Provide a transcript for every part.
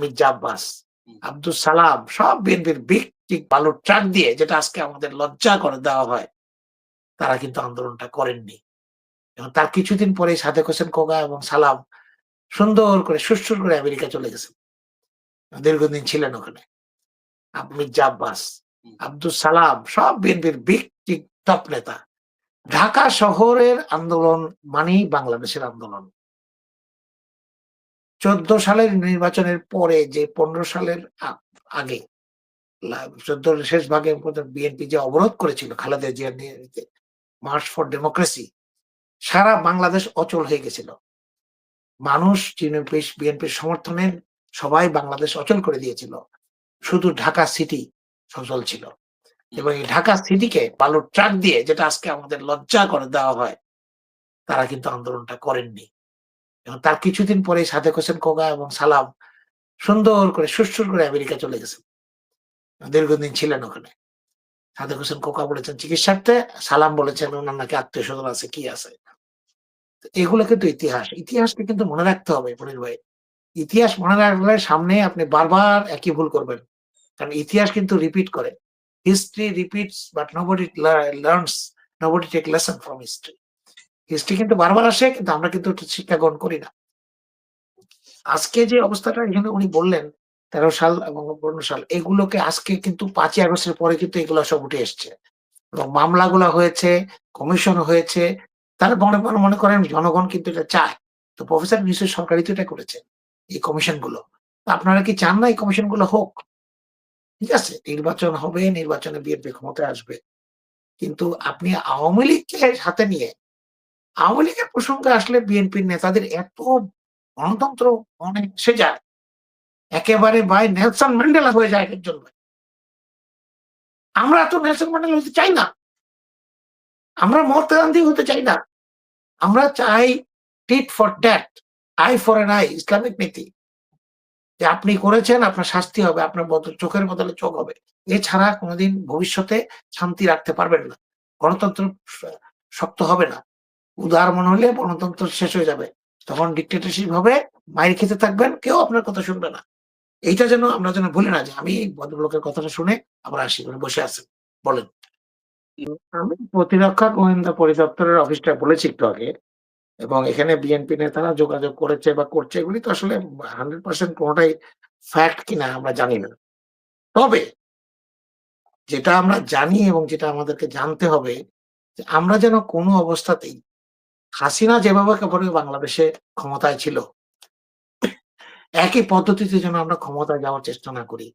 মির্জা আব্বাস আব্দুল সালাম সব বিএনপির বিগ বালুর ট্রাক দিয়ে যেটা আজকে আমাদের লজ্জা করে দেওয়া হয় তারা কিন্তু আন্দোলনটা করেননি। এবং তার কিছুদিন পরে সাদেক হোসেন কোগা এবং সালাম সুন্দর করে সুরসুর করে আমেরিকা চলে গেছেন। দীর্ঘদিন ছিলেন ওখানে। মির্জা আব্বাস আব্দুল সালাম সব বিএনপির বিগ টপ নেতা। ঢাকা শহরের আন্দোলন মানেই বাংলাদেশের আন্দোলন। চোদ্দ সালের নির্বাচনের পরে যে পনেরো সালের আগে চোদ্দ শেষ ভাগে বিএনপি যে অবরোধ করেছিল খালেদা জিয়ার মার্চ ফর ডেমোক্রেসি সারা বাংলাদেশ অচল হয়ে গেছিল। মানুষ বিএনপির সমর্থনে সবাই বাংলাদেশ অচল করে দিয়েছিল। শুধু ঢাকা সিটি সচল ছিল। এবং এই ঢাকা সিটিকে বালুর ট্রাক দিয়ে, যেটা আজকে আমাদের লজ্জা করে দেওয়া হয়, তারা কিন্তু আন্দোলনটা করেননি। এবং তার কিছুদিন পরে সাদেক হোসেন কোগা এবং সালাম সুন্দর করে, সুরসুর করে আমেরিকা চলে গেছেন। দীর্ঘদিন ছিলেন ওখানে। সাদেক হোসেন কোকা বলেছেন, চিকিৎসার্থে? সালাম বলেছেন, ওনার নাকি আত্মীয় স্বজন আছে, কি আছে? এগুলো কিন্তু ইতিহাস। ইতিহাসকে কিন্তু মনে রাখতে হবে মনির ভাই। ইতিহাস মনে রাখলে সামনে আপনি বারবার একই ভুল করবেন। কারণ ইতিহাস কিন্তু রিপিট করে। History repeats but nobody learns nobody take lesson from history history কিন্তু বারবার আসে, কিন্তু আমরা কিন্তু শিক্ষা গ্রহণ করি না। আজকে যে অবস্থাটা এখানে উনি বললেন, তেরো সাল এবং পনেরো সাল, এগুলোকে আজকে কিন্তু পাঁচই আগস্টের পরে কিন্তু এগুলো সব উঠে এসছে। এবং মামলাগুলো হয়েছে কমিশন হয়েছে, তারা মনে মনে মনে করেন জনগণ কিন্তু এটা চায়। তো প্রফেসর নিশ্চয় সরকারই তো এটা করেছে, এই কমিশনগুলো। আপনারা কি চান না এই কমিশনগুলো হোক? ঠিক আছে, নির্বাচন হবে, নির্বাচনে বিএনপি ক্ষমতায় আসবে। কিন্তু আপনি আওয়ামী লীগকে সাথে নিয়ে আওয়ামী লীগের প্রসঙ্গে আসলে বিএনপির নেতাদের এত গণতন্ত্র মনে এসে যায়, একেবারে ভাই নেলসন ম্যান্ডেলা হয়ে যায় একজন ভাই। আমরা তো নেলসন ম্যান্ডেলা হতে চাই না। আমরা মহাত্মা গান্ধী হতে চাই না। আমরা চাই tit for tat eye for an eye, Islamic নীতি। যে আপনি করেছেন, আপনার শাস্তি হবে, আপনার বদল চোখের বদলে চোখ হবে। এছাড়া কোনোদিন ভবিষ্যতে শান্তি রাখতে পারবেন না। গণতন্ত্র শক্ত হবে না। মনে হলে গণতন্ত্র শেষ হয়ে যাবে। তখন ডিক্টেটরশিপ হবে মায়ের খেতে থাকবেন, কেউ আপনার কথা শুনবে না। এইটা যেন আমরা যেন ভুলে না যে আমি ভদ্রলোকের কথাটা শুনে আবার আসি বসে আছেন। বলেন। আমি প্রতিরক্ষা গোয়েন্দা পরিদপ্তরের অফিসটা বলেছি একটু আগে, এবং এখানে বিএনপি নেতারা যোগাযোগ করেছে বা করছে, এগুলি তো আসলে হান্ড্রেড পার্সেন্ট কোনোটাই ফ্যাক্ট কিনা আমরা জানি না। তবে যেটা আমরা জানি এবং যেটা আমাদেরকে জানতে হবে আমরা যেন কোনো অবস্থাতেই হাসিনা যেভাবে করে বাংলাদেশে ক্ষমতায় ছিল, একই পদ্ধতিতে যেন আমরা ক্ষমতায় যাওয়ার চেষ্টা না করি।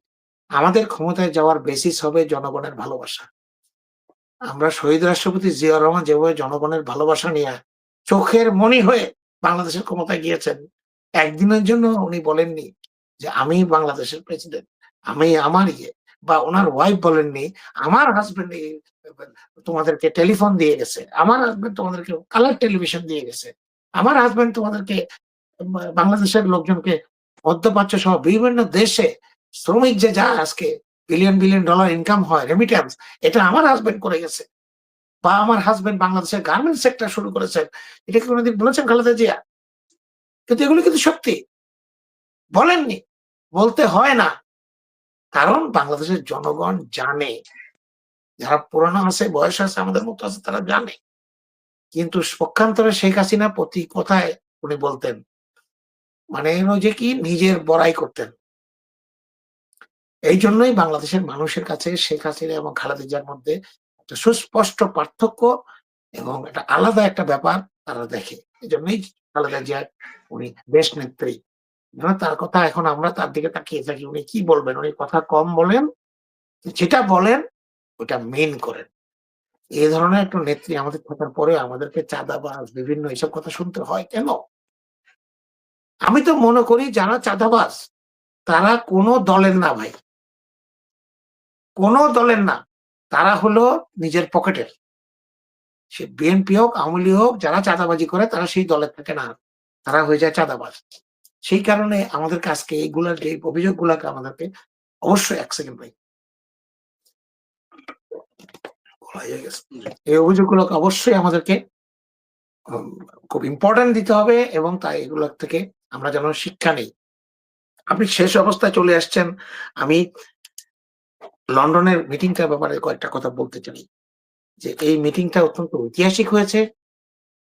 আমাদের ক্ষমতায় যাওয়ার বেসিস হবে জনগণের ভালোবাসা। আমরা শহীদ রাষ্ট্রপতি জিয়া রহমান যেভাবে জনগণের ভালোবাসা নিয়ে চোখের মনি হয়ে বাংলাদেশের ক্ষমতায় গিয়েছেন, একদিনের জন্য উনি বলেননি যে, আমি বাংলাদেশের প্রেসিডেন্ট আমি আমার ইয়ে বা ওনার ওয়াইফ বলেননি, আমার হাজবেন্ড তোমাদেরকে টেলিফোন দিয়ে গেছে। আমার হাজবেন্ড তোমাদেরকে কালার টেলিভিশন দিয়ে গেছে। আমার হাজবেন্ড তোমাদেরকে বাংলাদেশের লোকজনকে মধ্যপ্রাচ্য সহ বিভিন্ন দেশে শ্রমিক যে যায় আজকে বিলিয়ন বিলিয়ন ডলার ইনকাম হয় রেমিটেন্স এটা আমার হাজবেন্ড করে গেছে। বা আমার হাজবেন্ড বাংলাদেশের গার্মেন্ট সেক্টর শুরু করেছেন এটা কি কোনোদিন বলেছেন খালেদা জিয়া? কিন্তু এগুলো কিন্তু সত্যি। বলেননি। বলতে হয় না। কারণ বাংলাদেশের জনগণ জানে যারা পুরানো আছে, বয়স আছে, আমাদের মতো আছে, তারা জানে। কিন্তু পক্ষান্তরে শেখ হাসিনা প্রতি কথায় উনি বলতেন মানে যে কি, নিজের বড়াই করতেন। এই জন্যই বাংলাদেশের মানুষের কাছে শেখ হাসিনা এবং খালেদা জিয়ার মধ্যে একটা সুস্পষ্ট পার্থক্য এবং একটা আলাদা একটা ব্যাপার তারা দেখে। এই জন্যই খালেদা জিয়া উনি দেশ নেত্রী। তার কথা এখন আমরা তার দিকে তাকিয়ে থাকি। উনি কি বলবেন? উনি কথা কম বলেন, যেটা বলেন ওটা মেন করেন এই ধরনের একটা নেত্রী আমাদের থাকার পরে আমাদেরকে চাঁদাবাজ, বিভিন্ন এইসব কথা শুনতে হয় কেন? আমি তো মনে করি যারা চাঁদাবাজ, তারা কোনো দলের না ভাই। কোনো দলের না, তারা হলো নিজের পকেটের। সে বিএনপি হোক, আওয়ামী হোক, যারা চাঁদাবাজি করে, তারা সেই দলের থাকে না। তারা হয়ে যায় চাঁদাবাজ। সেই কারণে আমাদের কাছকে এইগুলার যে অভিযোগ গুলাকে আমাদেরকে অবশ্যই এক সেকেন্ড ভাই। এই অভিযোগগুলোকে অবশ্যই আমাদেরকে খুব ইম্পর্টেন্ট দিতে হবে এবং তাই থেকে আমরা যেন শিক্ষা নেই। আপনি শেষ অবস্থায় চলে আসছেন। আমি লন্ডনের মিটিংটার ব্যাপারে কয়েকটা কথা বলতে চাই। যে এই মিটিংটা অত্যন্ত ঐতিহাসিক হয়েছে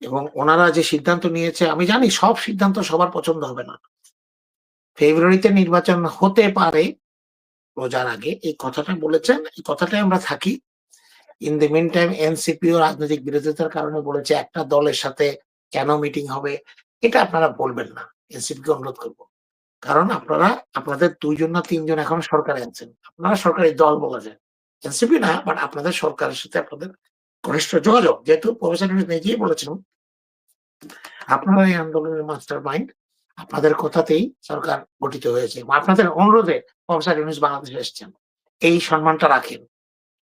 এবং ওনারা যে সিদ্ধান্ত নিয়েছে, আমি জানি সব সিদ্ধান্ত সবার পছন্দ হবে না। ফেব্রুয়ারিতে নির্বাচন হতে পারে। রোজার আগে এই কথাটা বলেছেন, এই কথাটাই আমরা থাকি। ইন দ্য মিন টাইম এনসিপিও রাজনৈতিক বিরোধিতার কারণে বলেছে একটা দলের সাথে কেন মিটিং হবে? এটা আপনারা বলবেন না। এনসিপি কে অনুরোধ করব। কারণ আপনারা, আপনাদের দুইজন না তিনজন এখন সরকারে আছেন। আপনারা সরকারি দল বলা যায়। এনসিপি না বাট আপনাদের সরকারের সাথে আপনাদের ঘনিষ্ঠ যোগাযোগ। যেহেতু প্রফেসর নিজেই বলেছেন, আপনারা এই আন্দোলনের মাস্টার মাইন্ড আপনাদের কথাতেই সরকার গঠিত হয়েছে। আপনাদের অনুরোধে প্রফেসর ইউনুস বাংলাদেশে এসেছেন। এই সম্মানটা রাখেন।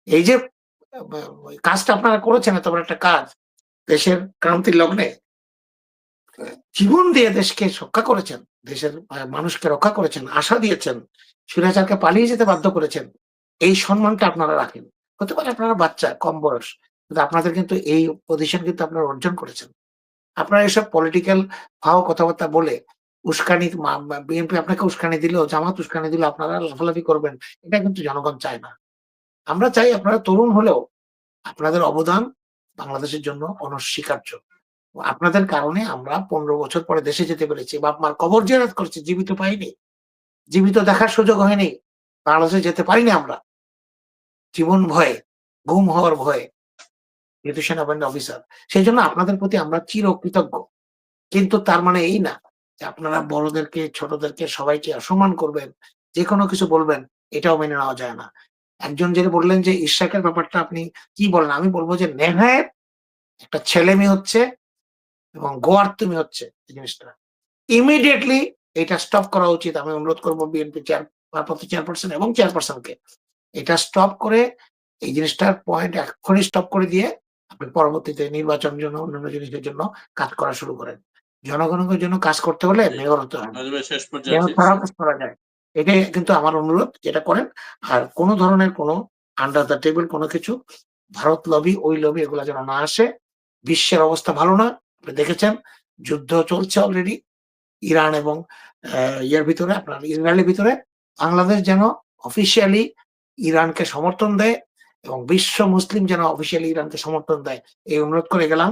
এই যে কাজটা আপনারা করেছেন, এত বড় একটা কাজ। দেশের ক্রান্তির লগ্নে, জীবন দিয়ে দেশকে রক্ষা করেছেন, দেশের মানুষকে রক্ষা করেছেন, আশা দিয়েছেন সুরাচারকে পালিয়ে যেতে বাধ্য করেছেন, এই সম্মানটা আপনারা রাখেন। হতে পারে আপনারা বাচ্চা, কম বয়স, কিন্তু আপনাদের কিন্তু এই পজিশন কিন্তু আপনারা অর্জন করেছেন। আপনারা এসব পলিটিক্যাল ভাও কথাবার্তা বলে, উস্কানি বিএনপি আপনাকে উস্কানি দিল, জামাত উস্কানি দিল, আপনারা লাফালাফি করবেন, এটা কিন্তু জনগণ চায় না। আমরা চাই আপনারা তরুণ হলেও আপনাদের অবদান বাংলাদেশের জন্য অনস্বীকার্য। আপনাদের কারণে আমরা পনেরো বছর পরে দেশে যেতে পেরেছি। বাপ মার কবর জেরাত করছি, জীবিত পাইনি। জীবিত দেখার সুযোগ হয়নি। বাংলাদেশে যেতে পারিনি আমরা। জীবন ভয়ে গুম হওয়ার ভয়ে যেহেতু সেনাবাহিনী অফিসার। সেই জন্য আপনাদের প্রতি আমরা চির কৃতজ্ঞ কিন্তু তার মানে এই না যে আপনারা বড়দেরকে, ছোটদেরকে সবাইকে অসম্মান করবেন যে কোনো কিছু বলবেন, এটাও মেনে নেওয়া যায় না। একজন যেটা বললেন যে ইশাকের ব্যাপারটা আপনি কি বলেন? আমি বলব যে নেহায়ের একটা ছেলে মেয়ে হচ্ছে এবং গোয়ার তুমি হচ্ছে এই জিনিসটা। ইমিডিয়েটলি এটা স্টপ করা উচিত। আমি অনুরোধ করব বিএনপি চেয়ার ভারপ্রাপ্ত চেয়ারপারসন এবং চেয়ারপারসনকে এটা স্টপ করে এই জিনিসটার পয়েন্ট এখনই স্টপ করে দিয়ে আপনি পরবর্তীতে নির্বাচনের জন্য অন্যান্য জিনিসের জন্য কাজ করা শুরু করেন। জনগণের জন্য কাজ করতে হলে মেয়র হতে মেয়র ছাড়াও কাজ করা যায়। এটাই কিন্তু আমার অনুরোধ যেটা করেন। আর কোনো ধরনের কোনো আন্ডার দ্য টেবিল কোনো কিছু, ভারত লবি ওই লবি এগুলো যেন না আসে, বিশ্বের অবস্থা ভালো না, আপনি দেখেছেন, যুদ্ধ চলছে অলরেডি ইরান এবং ইয়ের ভিতরে, আপনার ইসরায়েলের ভিতরে, বাংলাদেশ যেন অফিসিয়ালি ইরানকে সমর্থন দেয় এবং বিশ্ব মুসলিম যেন অফিসিয়ালি ইরানকে সমর্থন দেয়, এই অনুরোধ করে গেলাম।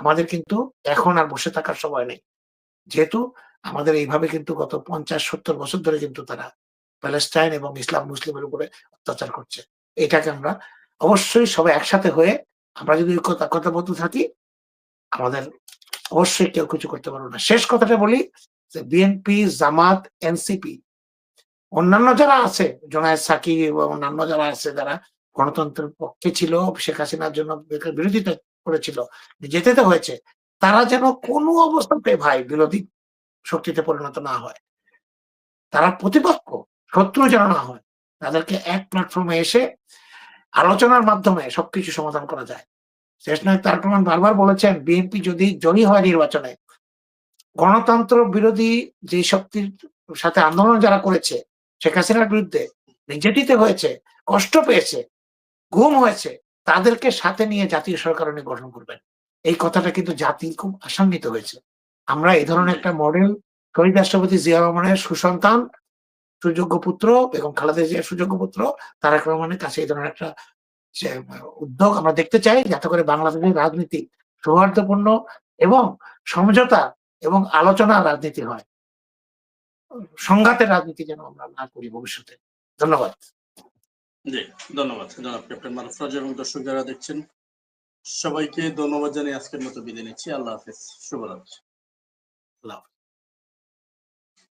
আমাদের কিন্তু এখন আর বসে থাকার সময় নেই। যেহেতু আমাদের এইভাবে কিন্তু গত পঞ্চাশ, সত্তর বছর ধরে কিন্তু তারা প্যালেস্টাইন এবং ইসলাম মুসলিমের উপরে অত্যাচার করছে। এটাকে আমরা অবশ্যই সবাই একসাথে হয়ে আমরা যদি কথা বলতে থাকি, আমাদের অবশ্যই কেউ কিছু করতে পারব না। শেষ কথাটা বলি যে বিএনপি জামাত এনসিপি অন্যান্য যারা আছে, জোনায়েদ সাকি এবং অন্যান্য যারা আছে, যারা গণতন্ত্রের পক্ষে ছিল, শেখ হাসিনার জন্য বিরোধিতা করেছিল, যেতে হয়েছে, তারা যেন কোনো অবস্থাতে ভাই বিরোধী শক্তিতে পরিণত না হয়। তারা প্রতিপক্ষ, শত্রু যেন না হয়। তাদেরকে এক প্ল্যাটফর্মে এসে আলোচনার মাধ্যমে সবকিছু সমাধান করা যায়। শেষ নায়ক তার প্রমাণ বারবার বলেছেন, বিএনপি যদি জয়ী হয় নির্বাচনে, গণতন্ত্র বিরোধী যে শক্তির সাথে আন্দোলন যারা করেছে, শেখ হাসিনার বিরুদ্ধে নির্যাতিত হয়েছে, কষ্ট পেয়েছে, গুম হয়েছে, তাদেরকে সাথে নিয়ে জাতীয় সরকার গঠন করবেন। এই কথাটা কিন্তু জাতি খুব আশান্বিত হয়েছে। আমরা এই ধরনের একটা মডেল শহীদ রাষ্ট্রপতি জিয়া রহমানের সুসন্তান, সুযোগ্য পুত্র এবং খালেদা জিয়ার সুযোগ্য পুত্র তারেক রহমানের কাছে এই ধরনের একটা উদ্যোগ আমরা দেখতে চাই যাতে করে বাংলাদেশের রাজনীতি সৌহার্দ্যপূর্ণ এবং সমঝোতা এবং আলোচনা রাজনীতি হয়। সংঘাতের রাজনীতি যেন আমরা না করি ভবিষ্যতে। ধন্যবাদ। জি, ধন্যবাদ। ক্যাপ্টেন মারুফ এবং দর্শক যারা দেখছেন, সবাইকে ধন্যবাদ জানিয়ে আজকের মতো বিদায় নিচ্ছি। আল্লাহ হাফিজ। শুভরাত্রি। আল্লাহ হাফেজ।